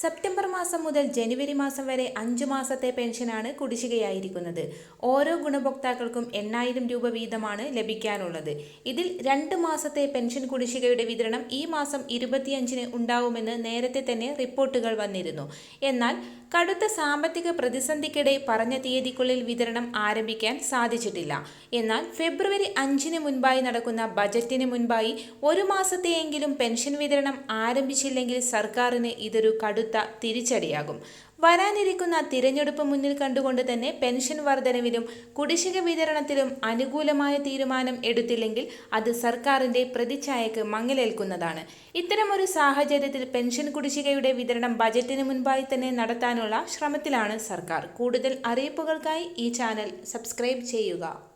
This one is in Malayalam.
സെപ്റ്റംബർ മാസം മുതൽ ജനുവരി മാസം വരെ അഞ്ചു മാസത്തെ പെൻഷനാണ് കുടിശ്ശികയായിരിക്കുന്നത്. ഓരോ ഗുണഭോക്താക്കൾക്കും എണ്ണായിരം രൂപ വീതമാണ് ലഭിക്കാനുള്ളത്. ഇതിൽ രണ്ട് മാസത്തെ പെൻഷൻ കുടിശ്ശികയുടെ വിതരണം ഈ മാസം ഇരുപത്തിയഞ്ചിന് ഉണ്ടാവുമെന്ന് നേരത്തെ തന്നെ റിപ്പോർട്ടുകൾ വന്നിരുന്നു. എന്നാൽ കടുത്ത സാമ്പത്തിക പ്രതിസന്ധിക്കിടെ പറഞ്ഞ തീയതിക്കുള്ളിൽ വിതരണം ആരംഭിക്കാൻ സാധിച്ചിട്ടില്ല. എന്നാൽ ഫെബ്രുവരി അഞ്ചിന് മുൻപായി നടക്കുന്ന ബജറ്റിന് മുൻപായി ഒരു മാസത്തെയെങ്കിലും പെൻഷൻ വിതരണം ആരംഭിച്ചില്ലെങ്കിൽ സർക്കാരിന് ഇതൊരു കടുത്ത തിരിച്ചടിയാകും. വരാനിരിക്കുന്ന തിരഞ്ഞെടുപ്പ് മുന്നിൽ കണ്ടുകൊണ്ട് തന്നെ പെൻഷൻ വർധനവിലും കുടിശ്ശിക വിതരണത്തിലും അനുകൂലമായ തീരുമാനം എടുത്തില്ലെങ്കിൽ അത് സർക്കാരിന്റെ പ്രതിച്ഛായക്ക് മങ്ങലേൽക്കുന്നതാണ്. ഇത്തരമൊരു സാഹചര്യത്തിൽ പെൻഷൻ കുടിശ്ശികയുടെ വിതരണം ബജറ്റിന് മുൻപായി തന്നെ നടത്താനുള്ള ശ്രമത്തിലാണ് സർക്കാർ. കൂടുതൽ അറിയിപ്പുകൾക്കായി ഈ ചാനൽ സബ്സ്ക്രൈബ് ചെയ്യുക.